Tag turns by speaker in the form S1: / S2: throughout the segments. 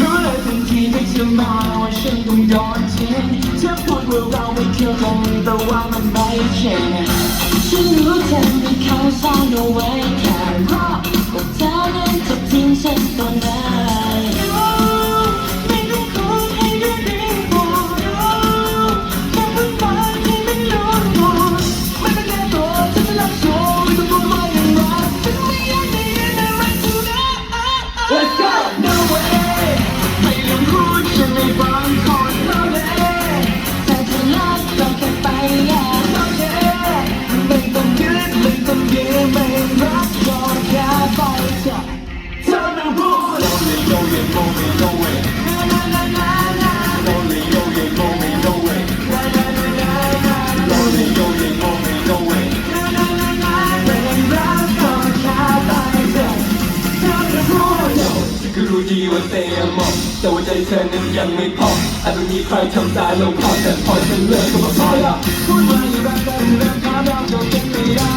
S1: รู้เลยทันทีที่เธอมาว่าฉันต้องโดนทิ้งเธอพูดว่าเราไม่เกี่ยวกันแต่ว่ามันไม่ใช่ฉันรู้เธอมีเขาซ่อนเอาไว้แค่รอว่าเธอนั้นจะทิ้งฉันตอนไหน รู้ดีว่าเตะมอแต่ว่าใจเธอนั้นยังไม่พออาจจะมีใครทำตายลงพอแต่พอฉันเลิกก็มาคอยละพูดมาอย่ารักกันรักขาดาวจะเป็นไม่ได้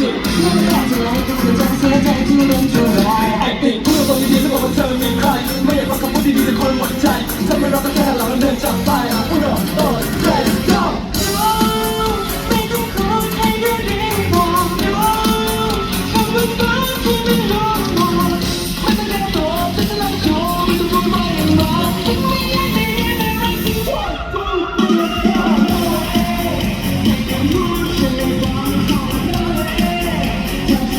S2: จริงไม่ได้จะไหนก็คือจะ
S1: เสียใจที่เล่น you.